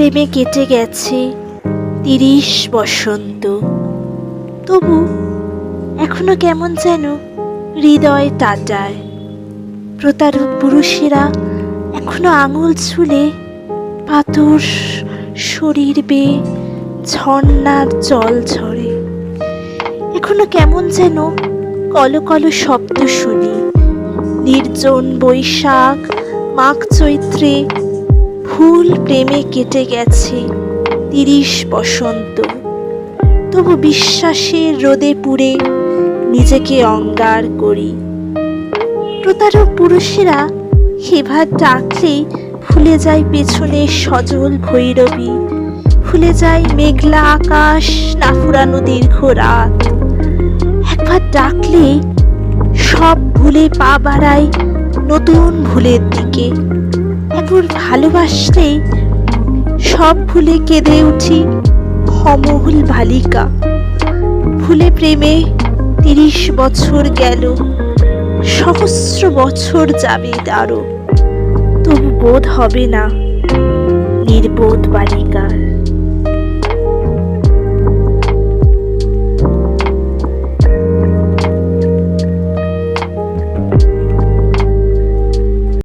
প্রেমে কেটে গেছে তিরিশ বসন্ত। তবু এখনও কেমন যেন হৃদয় টাটায়। প্রতারক পুরুষেরা এখনও আঙুল ছুলে পাথর শরীর বেয়ে ঝর্ণার জল ঝরে। এখনও কেমন যেন কলো কলো শব্দ শুনি, নির্জন বৈশাখ, মাঘ চৈত্রে ফুল প্রেমে কেটে গেছে তিরিশ বসন্ত। তবু বিশ্বাসের রোদে পুড়ে নিজেকে অঙ্গার করি। প্রতারক পুরুষেরা হেভার ডাকলেই ভুলে যায় পেছনে সজল ভৈরবী। ভুলে যায় মেঘলা আকাশ, না ফুরানো দীর্ঘ রাত। একবার ডাকলে সব ভুলে পা বাড়ায় নতুন ভুলের দিকে। একবার ভালোবাসলেই সব ভুলে কেঁদে উঠি অমহুল বালিকা। ভুলে প্রেমে তিরিশ বছর গেল, সহস্র বছর যাবে তারও। তবু বোধ হবে না নির্বোধ বালিকার।